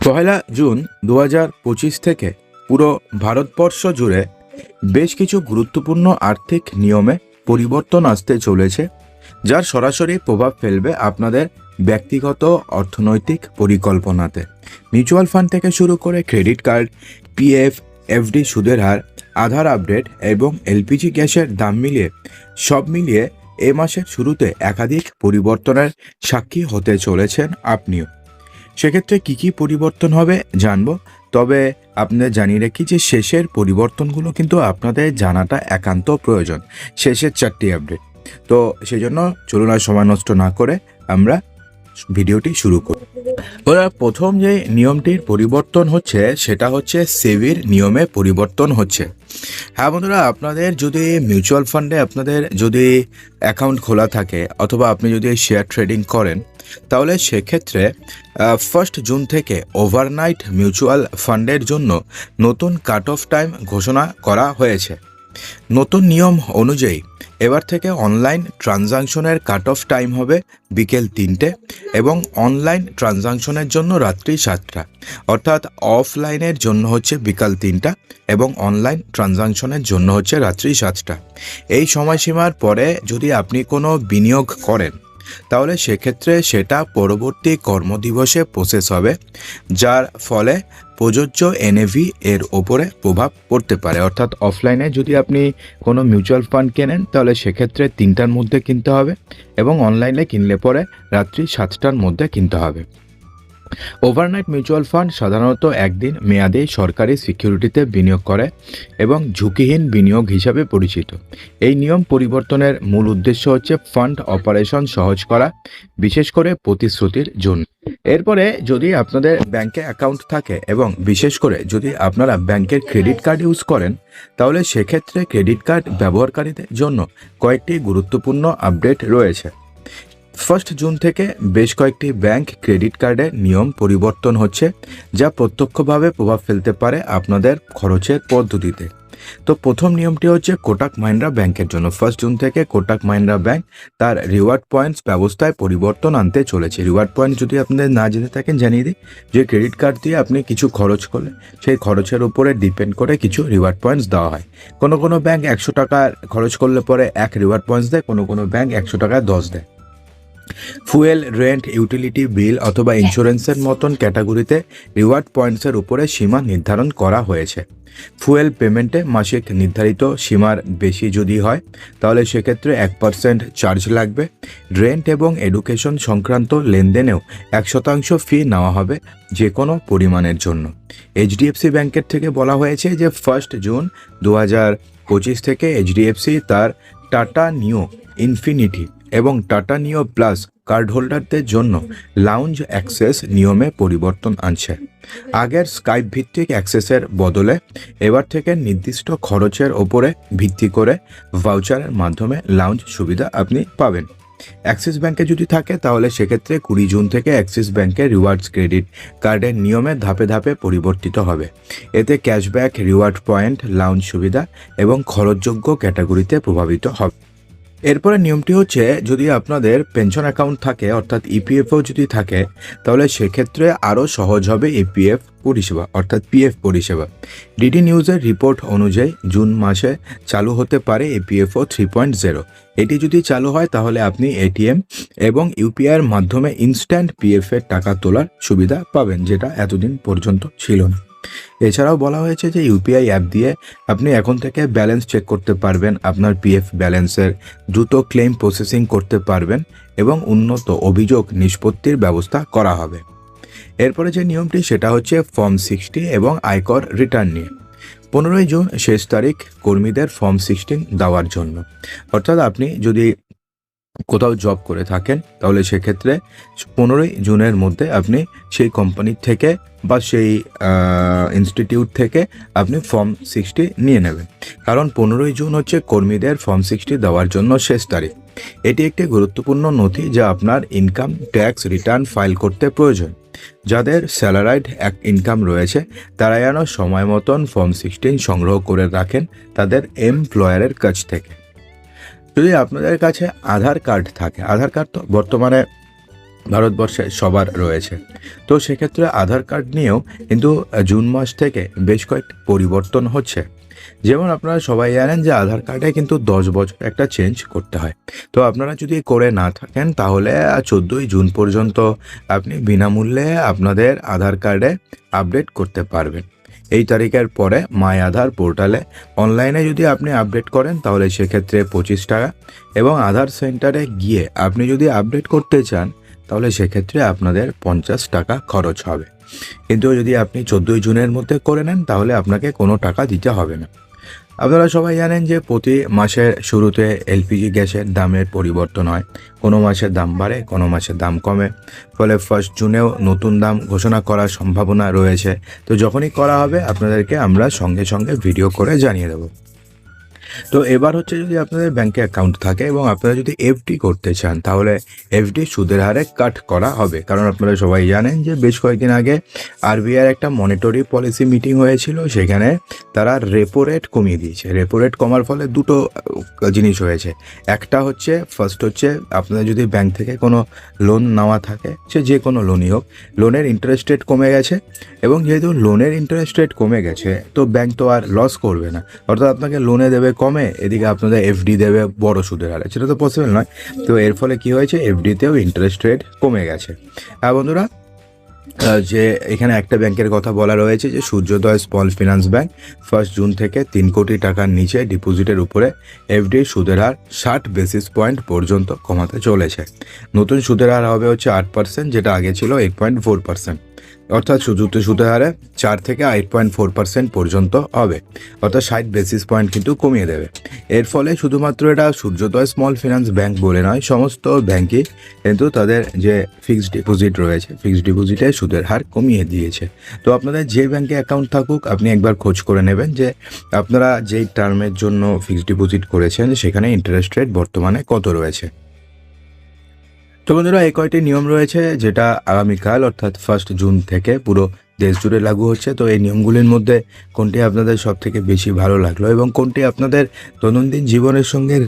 পহেলা June দু থেকে পুরো ভারতবর্ষ জুড়ে বেশ কিছু গুরুত্বপূর্ণ আর্থিক নিয়মে পরিবর্তন আসতে চলেছে, যার সরাসরি প্রভাব ফেলবে আপনাদের ব্যক্তিগত অর্থনৈতিক পরিকল্পনাতে। মিউচুয়াল ফান্ড থেকে শুরু করে ক্রেডিট কার্ড পিএফ এফডি সুদের হার, আধার আপডেট এবং এলপিজি গ্যাসের দাম মিলিয়ে সব মিলিয়ে এ মাসের শুরুতে একাধিক পরিবর্তনের সাক্ষী হতে চলেছেন আপনিও। সেক্ষেত্রে কি কি পরিবর্তন হবে জানব। তবে আপনাদের জানিয়ে রাখি যে শেষের পরিবর্তনগুলো কিন্তু আপনাদের জানাটা একান্ত প্রয়োজন। শেষের চারটি আপডেট তো সেই জন্য চলুন আর সময় নষ্ট না করে আমরা ভিডিওটি শুরু করি ওরা প্রথম যে নিয়মটির পরিবর্তন হচ্ছে, সেটা হচ্ছে সেভির নিয়মে পরিবর্তন হচ্ছে। হ্যাঁ বন্ধুরা, আপনাদের যদি মিউচুয়াল ফান্ডে আপনাদের যদি অ্যাকাউন্ট খোলা থাকে অথবা আপনি যদি শেয়ার ট্রেডিং করেন, তাহলে সেক্ষেত্রে ফার্স্ট জুন থেকে ওভারনাইট মিউচুয়াল ফান্ডের জন্য নতুন কাট অফ টাইম ঘোষণা করা হয়েছে। নতুন নিয়ম অনুযায়ী, এবার থেকে অনলাইন ট্রানজাকশনের কাট অফ টাইম হবে বিকেল তিনটে এবং অনলাইন ট্রানজাকশনের জন্য রাত্রি সাতটা। অর্থাৎ অফলাইনের জন্য হচ্ছে বিকাল তিনটা এবং অনলাইন ট্রানজাকশনের জন্য হচ্ছে রাত্রি সাতটা। এই সময়সীমার পরে যদি আপনি কোনো বিনিয়োগ করেন, তাহলে সেক্ষেত্রে সেটা পরবর্তী কর্মদিবসে প্রসেস হবে, যার ফলে প্রযোজ্য এনএভি এর ওপরে প্রভাব পড়তে পারে। অর্থাৎ অফলাইনে যদি আপনি কোনো মিউচুয়াল ফান্ড কেনেন, তাহলে সেক্ষেত্রে তিনটার মধ্যে কিনতে হবে এবং অনলাইনে কিনলে পরে রাত্রি সাতটার মধ্যে কিনতে হবে। ওভারনাইট মিউচুয়াল ফান্ড সাধারণত একদিন মেয়াদে সরকারি সিকিউরিটিতে বিনিয়োগ করে এবং ঝুঁকিহীন বিনিয়োগ হিসাবে পরিচিত। এই নিয়ম পরিবর্তনের মূল উদ্দেশ্য হচ্ছে ফান্ড অপারেশন সহজ করা, বিশেষ করে প্রতিশ্রুতির জন্য। এরপরে যদি আপনাদের ব্যাংকে অ্যাকাউন্ট থাকে এবং বিশেষ করে যদি আপনারা ব্যাংকের ক্রেডিট কার্ড ইউজ করেন, তাহলে সেক্ষেত্রে ক্রেডিট কার্ড ব্যবহারকারীদের জন্য কয়েকটি গুরুত্বপূর্ণ আপডেট রয়েছে। ফার্স্ট জুন থেকে বেশ কয়েকটি ব্যাংক ক্রেডিট কার্ডের নিয়ম পরিবর্তন হচ্ছে, যা প্রত্যক্ষভাবে প্রভাব ফেলতে পারে আপনাদের খরচের পদ্ধতিতে। তো প্রথম নিয়মটি হচ্ছে কোটাক মাহিন্দ্রা ব্যাংকের জন্য। ফার্স্ট জুন থেকে কোটাক মাহিন্দ্রা ব্যাংক তার রিওয়ার্ড পয়েন্টস ব্যবস্থায় পরিবর্তন আনতে চলেছে। রিওয়ার্ড পয়েন্ট যদি আপনাদের না যেতে থাকেন, জানিয়ে দিই যে ক্রেডিট কার্ড দিয়ে আপনি কিছু খরচ করলে সেই খরচের উপরে ডিপেন্ড করে কিছু রিওয়ার্ড পয়েন্টস দেওয়া হয়। কোনো কোনো ব্যাংক একশো টাকা খরচ করলে পরে এক রিওয়ার্ড পয়েন্টস দেয়, কোনো কোনো ব্যাংক একশো টাকায় দশ দেয়। ফুয়েল রেন্ট ইউটিলিটি বিল অথবা ইন্স্যুরেন্সের মতন ক্যাটাগরিতে রিওয়ার্ড পয়েন্টসের উপরে সীমা নির্ধারণ করা হয়েছে। ফুয়েল পেমেন্টে মাসিক নির্ধারিত সীমার বেশি যদি হয় তাহলে সেক্ষেত্রে এক পার্সেন্ট চার্জ লাগবে। রেন্ট এবং এডুকেশন সংক্রান্ত লেনদেনেও এক শতাংশ ফি নেওয়া হবে যে কোনো পরিমাণের জন্য। এইচডিএফসি ব্যাংকের থেকে বলা হয়েছে যে ফার্স্ট জুন দু হাজার পঁচিশ থেকে এইচডিএফসি তার টাটা নিও ইনফিনিটি এবং টাটা নিও প্লাস কার্ড হোল্ডারদের জন্য লাউঞ্জ অ্যাক্সেস নিয়মে পরিবর্তন আনছে। আগের স্কাইপ ভিত্তিক অ্যাক্সেসের বদলে এবার থেকে নির্দিষ্ট খরচের ওপরে ভিত্তি করে ভাউচারের মাধ্যমে লাউঞ্জ সুবিধা আপনি পাবেন। অ্যাক্সিস ব্যাংকে যদি থাকে, তাহলে সেক্ষেত্রে কুড়ি জুন থেকে অ্যাক্সিস ব্যাংকের রিওয়ার্ডস ক্রেডিট কার্ডের নিয়মে ধাপে ধাপে পরিবর্তিত হবে। এতে ক্যাশব্যাক, রিওয়ার্ড পয়েন্ট, লাউঞ্জ সুবিধা এবং খরচযোগ্য ক্যাটাগরিতে প্রভাবিত হবে। এরপরে নিয়মটি হচ্ছে, যদি আপনাদের পেনশন অ্যাকাউন্ট থাকে, অর্থাৎ ইপিএফও যদি থাকে, তাহলে সেক্ষেত্রে আরও সহজ হবে ইপিএফ পরিষেবা, অর্থাৎ পিএফ পরিষেবা। ডিডি নিউজের রিপোর্ট অনুযায়ী জুন মাসে চালু হতে পারে এপিএফও থ্রি পয়েন্ট জিরো এটি যদি চালু হয়, তাহলে আপনি এটিএম এবং ইউপিআইয়ের মাধ্যমে ইনস্ট্যান্ট পিএফ এর টাকা তোলার সুবিধা পাবেন, যেটা এতদিন পর্যন্ত ছিল না। এছাড়াও বলা হয়েছে যে ইউপিআই অ্যাপ দিয়ে আপনি এখন থেকে ব্যালেন্স চেক করতে পারবেন, আপনার পিএফ ব্যালেন্সের দ্রুত ক্লেম প্রসেসিং করতে পারবেন এবং উন্নত অভিযোগ নিষ্পত্তির ব্যবস্থা করা হবে। এরপরে যে নিয়মটি, সেটা হচ্ছে ফর্ম সিক্সটি এবং আয়কর রিটার্ন নিয়ে। পনেরোই জুন শেষ তারিখ কর্মীদের ফর্ম সিক্সটিন দেওয়ার জন্য। অর্থাৎ আপনি যদি কোথাও জব করে থাকেন, তাহলে সেক্ষেত্রে পনেরোই জুনের মধ্যে আপনি সেই কোম্পানির থেকে বা সেই ইনস্টিটিউট থেকে আপনি ফর্ম সিক্সটি নিয়ে নেবেন। কারণ পনেরোই জুন হচ্ছে কর্মীদের ফর্ম সিক্সটি দেওয়ার জন্য শেষ তারিখ। এটি একটি গুরুত্বপূর্ণ নথি যা আপনার ইনকাম ট্যাক্স রিটার্ন ফাইল করতে প্রয়োজন। যাদের স্যালারাইড এক ইনকাম রয়েছে, তারা যেন সময় মতন ফর্ম সিক্সটিন সংগ্রহ করে রাখেন তাদের এমপ্লয়ারের কাছ থেকে। যদি আপনাদের কাছে আধার কার্ড থাকে, আধার কার্ড তো বর্তমানে ভারতবর্ষে সবার রয়েছে। তো সেক্ষেত্রে আধার কার্ড নিয়েও কিন্তু জুন মাস থেকে বেশ কয়েকটি পরিবর্তন হচ্ছে। যেমন আপনারা সবাই জানেন যে আধার কার্ডে কিন্তু দশ বছর একটা চেঞ্জ করতে হয়। তো আপনারা যদি করে না থাকেন, তাহলে চোদ্দোই জুন পর্যন্ত আপনি বিনামূল্যে আপনাদের আধার কার্ডে আপডেট করতে পারবেন। এই তারিখের পরে মাই আধার পোর্টালে অনলাইনে যদি আপনি আপডেট করেন, তাহলে সেক্ষেত্রে পঁচিশ টাকা এবং আধার সেন্টারে গিয়ে আপনি যদি আপডেট করতে চান, তাহলে সেক্ষেত্রে আপনাদের পঞ্চাশ টাকা খরচ হবে। কিন্তু যদি আপনি চোদ্দোই জুনের মধ্যে করে নেন, তাহলে আপনাকে কোনো টাকা দিতে হবে না। আপনারা সবাই জানেন যে প্রতি মাসের শুরুতে এলপিজি গ্যাসের দামের পরিবর্তন হয়। কোনো মাসের দাম বাড়ে, কোনো মাসের দাম কমে। ফলে ফার্স্ট জুনেও নতুন দাম ঘোষণা করার সম্ভাবনা রয়েছে। তো যখনই করা হবে, আপনাদেরকে আমরা সঙ্গে সঙ্গে ভিডিও করে জানিয়ে দেবো। তো এবার হচ্ছে যদি আপনাদের ব্যাংকে অ্যাকাউন্ট থাকে এবং আপনারা যদি এফডি করতে চান, তাহলে এফডি সুদের হারে কাট করা হবে। কারণ আপনারা সবাই জানেন যে বেশ কয়েকদিন আগে আরবিআইয়ের একটা মনিটরি পলিসি মিটিং হয়েছিল, সেখানে তারা রেপো রেট কমিয়ে দিয়েছে। রেপো রেট কমার ফলে দুটো জিনিস হয়েছে। একটা হচ্ছে ফার্স্ট হচ্ছে আপনাদের যদি ব্যাংক থেকে কোনো লোন নেওয়া থাকে, সে যে কোনো লোনই হোক লোনের ইন্টারেস্ট রেট কমে গেছে এবং যেহেতু লোনের ইন্টারেস্ট রেট কমে গেছে, তো ব্যাংক তো আর লস করবে না। অর্থাৎ আপনাকে লোনে দেবে কমে, এদিকে আপনাদের এফডি দেবে বড় সুদের হারে। সেটা তো পসিবল নয়। তো এর ফলে কি হয়েছে? এফডিতেও ইন্টারেস্ট রেট কমে গেছে। হ্যাঁ বন্ধুরা যে এখানে একটা ব্যাংকের কথা বলা রয়েছে যে Suryoday small finance bank first June থেকে তিন কোটি টাকার নিচে ডিপোজিটের উপরে এফডি সুদের হার ষাট বেসিস পয়েন্ট পর্যন্ত কমাতে চলেছে। নতুন সুদের হার হবে হচ্ছে আট পার্সেন্ট যেটা আগে ছিল এইট পয়েন্ট ফোর পার্সেন্ট অর্থাৎ সুযুক্ত সুদের হারে চার থেকে আট পয়েন্ট ফোর পার্সেন্ট পর্যন্ত হবে। অর্থাৎ ষাট বেসিস পয়েন্ট কিন্তু কমিয়ে দেবে। এর ফলে শুধুমাত্র এটা সূর্যোদয় স্মল ফিনান্স ব্যাংক বলে নয়, সমস্ত ব্যাংকই কিন্তু তাদের যে ফিক্সড ডিপোজিট রয়েছে ফিক্সড ডিপোজিটে সুদের হার কমিয়ে দিয়েছে। তো আপনাদের যে ব্যাংকে অ্যাকাউন্ট থাকুক, আপনি একবার খোঁজ করে নেবেন যে আপনারা যেই টার্মের জন্য ফিক্সড ডিপোজিট করেছেন, সেখানে ইন্টারেস্ট রেট বর্তমানে কত রয়েছে। তো বন্ধুরা, এই কয়টি নিয়ম রয়েছে যেটা আগামীকাল, অর্থাৎ ফার্স্ট জুন থেকে পুরো দেশ জুড়ে লাগু হচ্ছে। তো এই নিয়মগুলির মধ্যে কোনটি আপনাদের সব থেকে বেশি ভালো লাগল এবং কোনটি আপনাদের দৈনন্দিন জীবনের সঙ্গে